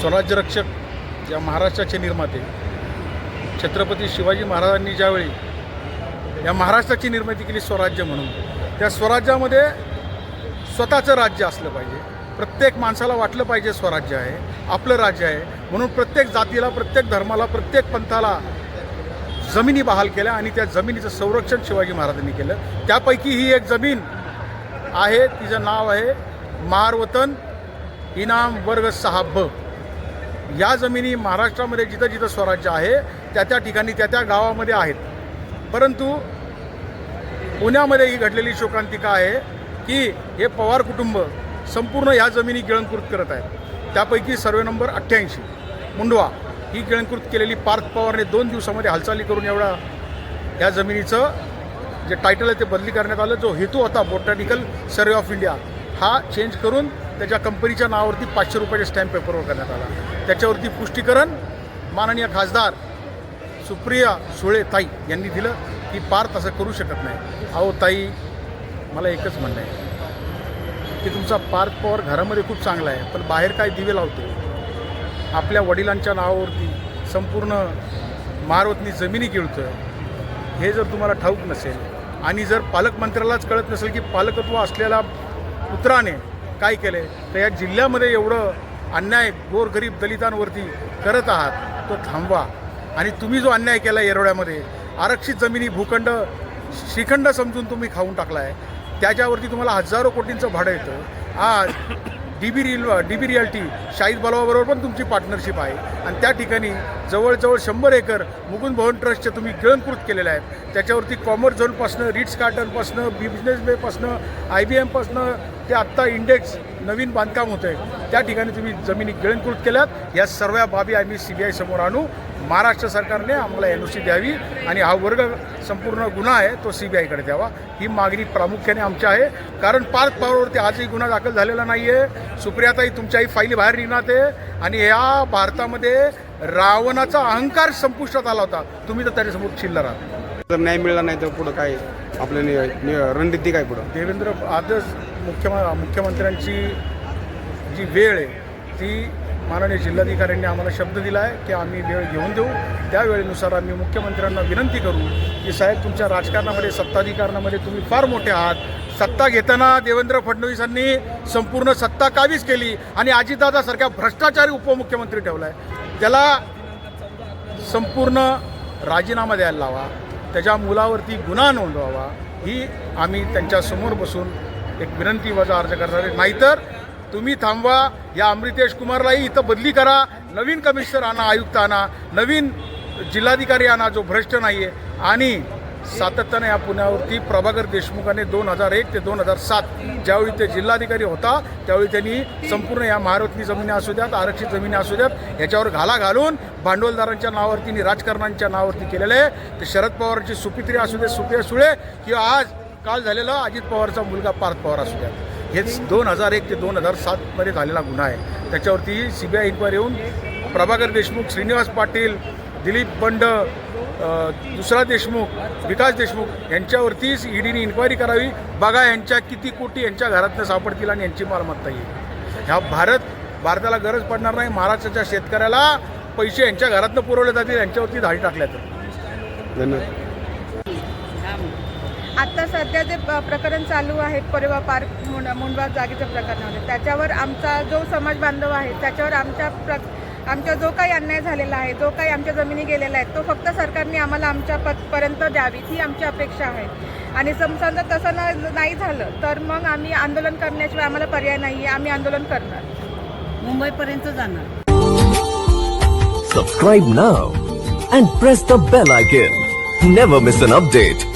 स्वराज्य रक्षक या महाराष्ट्राचे निर्माते. छत्रपती शिवाजी महाराजांनी ज्यावेळी या महाराष्ट्राची निर्मिती केली स्वराज्य म्हणून त्या स्वराज्यामध्ये स्वतःचं राज्य असलं पाहिजे. प्रत्येक माणसाला वाटलं पाहिजे स्वराज्य आहे आपलं राज्य आहे. म्हणून प्रत्येक जातीला प्रत्येक धर्माला प्रत्येक पंथाला जमिनी बहाल केल्या आणि त्या जमिनीचं संरक्षण शिवाजी महाराजांनी केलं. त्यापैकी ही एक जमीन आहे तिचं नाव आहे मारवतन इनाम वर्ग सहा या जमिनी महाराष्ट्रामध्ये जिथं जिथं स्वराज्य आहे त्या त्या ठिकाणी त्या त्या गावामध्ये आहेत. परंतु पुण्यामध्ये ही घडलेली शोकांतिका आहे की हे पवार कुटुंब संपूर्ण ह्या जमिनी गिळंकृत करत आहेत. त्यापैकी सर्वे नंबर अठ्ठ्याऐंशी. मुंडवा ही गिळंकृत केलेली पार्थ पवारने दोन दिवसामध्ये हालचाली करून एवढा या जमिनीचं जे टायटल आहे ते बदली करण्यात आलं. जो हेतू होता बोटॅनिकल सर्वे ऑफ इंडिया हा चेंज करून त्याच्या कंपनीच्या नावावरती पाचशे रुपयाचे स्टॅम्प पेपरवर करण्यात आला. त्याच्यावरती पुष्टीकरण माननीय खासदार सुप्रिया सुळे ताई यांनी दिलं की पार तसं करू शकत नाही. अहो ताई मला एकच म्हणणं आहे. की तुमचा पार्थ पवार घरामध्ये खूप चांगला आहे पण बाहेर काय दिवे लावतो? आपल्या वडिलांच्या नावावरती संपूर्ण मारवतनी जमिनी गिळतं हे जर तुम्हाला ठाऊक नसेल आणि जर पालकमंत्र्यालाच कळत नसेल की पालकत्व असलेल्या पुत्राने काय केले तर या जिल्ह्यामध्ये एवढं अन्याय गोरगरीब दलितांवरती करत आहात तो थांबवा. आणि तुम्ही जो अन्याय केला येरवड्यामध्ये आरक्षित जमिनी भूखंड श्रीखंड समजून तुम्ही खाऊन टाकला आहे त्याच्यावरती तुम्हाला हजारो कोटींचं भाडं येतं. आज डी बी रिल डी बी रियाल्टी शाहीद बलवाबरोबर पण तुमची पार्टनरशिप आहे. आणि त्या ठिकाणी जवळजवळ शंभर एकर मुकुंद भवन ट्रस्टचे तुम्ही गिळंकृत केलेले आहेत. त्याच्यावरती कॉमर्स झोनपासनं रिट्स गार्डनपासनं बिझनेस बेपासनं आय बी एमपासनं ते आत्ता इंडेक्स नवीन बांधकाम होतं आहे त्या ठिकाणी तुम्ही जमिनी गिळंकृत केल्यात. या सर्व बाबी आम्ही सी बी आय समोर आणू. महाराष्ट्र सरकारने आम्हाला एन ओ सी द्यावी आणि हा वर्ग संपूर्ण गुन्हा आहे तो सी बी आयकडे द्यावा. ही मागणी प्रामुख्याने आमची आहे. कारण पार्थ पवारवरती आजही गुन्हा दाखल झालेला नाही आहे सुप्रियाताई तुमच्याही फाईली बाहेर निघणार आहे आणि या भारतामध्ये रावणाचा अहंकार संपुष्टात आला होता. तुम्ही तर त्याच्यासमोर चिल्लर आहात. जर न्याय मिळाला नाही तर पुढं काय? आपलं रणनीती काय पुढं? देवेंद्र आजच मुख्यम मुख्यमंत्र्यांची जी वेळ आहे ती माननीय जिल्हाधिकाऱ्यांनी आम्हाला शब्द दिला आहे की आम्ही वेळ घेऊन देऊ. त्या वेळेनुसार आम्ही मुख्यमंत्र्यांना विनंती करू की साहेब तुमच्या राजकारणामध्ये सत्ताधिकारणामध्ये तुम्ही फार मोठे आहात. सत्ता घेताना देवेंद्र फडणवीसांनी संपूर्ण सत्ता काबीज केली आणि अजितदादासारख्या भ्रष्टाचारी उपमुख्यमंत्री ठेवला आहे त्याला संपूर्ण राजीनामा द्यायला लावा. त्याच्या मुलावरती गुन्हा नोंदवावा. ही आम्ही त्यांच्यासमोर बसून एक विनंती वजा अर्ज करणार आहे. नाहीतर तुम्ही थांबवा. या अमृतेश कुमारलाही इथं बदली करा. नवीन कमिशनर आणा आयुक्त आणा. नवीन जिल्हाधिकारी आणा जो भ्रष्ट नाही आहे आणि सातत्याने या पुण्यावरती प्रभाकर देशमुखाने दोन हजार एक ते दोन हजार सात ज्यावेळी ते जिल्हाधिकारी होता त्यावेळी त्यांनी संपूर्ण या महारत्नी जमिनी असू द्यात आरक्षित जमिनी असू द्यात याच्यावर घाला घालून भांडवलदारांच्या नावावरती राजकारणांच्या नावावरती केलेलं आहे. ते शरद पवारांची सुपित्री असू दे सुप्रिया सुळे किंवा आज काल झालेला अजित पवारचा मुलगा पार्थ पवार असू द्या हेच दोन हजार एक ते दोन हजार सातमध्ये झालेला गुन्हा आहे. त्याच्यावरती सी बी आय इन्क्वायरी येऊन प्रभाकर देशमुख श्रीनिवास पाटील दिलीप बंड दुसरा देशमुख विकास देशमुख यांच्यावरतीच ईडीने इन्क्वायरी करावी. बघा यांच्या किती कोटी यांच्या घरातनं सापडतील आणि यांची मालमत्ता येईल. ह्या भारत भारताला गरज पडणार नाही. महाराष्ट्राच्या शेतकऱ्याला पैसे यांच्या घरातनं पुरवले जातील यांच्यावरती धाडी टाकल्या तर. धन्यवाद. आता सध्या जे प्रकरण चालू आहे परेवा पार्क मुंड मुंडवा जागेच्या प्रकरणामध्ये त्याच्यावर आमचा जो समाज बांधव आहे त्याच्यावर आमच्या प्र आमच्या जो काही अन्याय झालेला आहे जो काही आमच्या जमिनी गेलेल्या आहेत तो फक्त सरकारने आम्हाला आमच्या पर्यंत द्यावी ही आमची अपेक्षा आहे आणि सम समजा तसं न नाही झालं तर मग आम्ही आंदोलन करण्याशिवाय आम्हाला पर्याय नाही आहे आम्ही आंदोलन करणार मुंबईपर्यंत जाणार Subscribe now and press the bell icon. Never miss an update.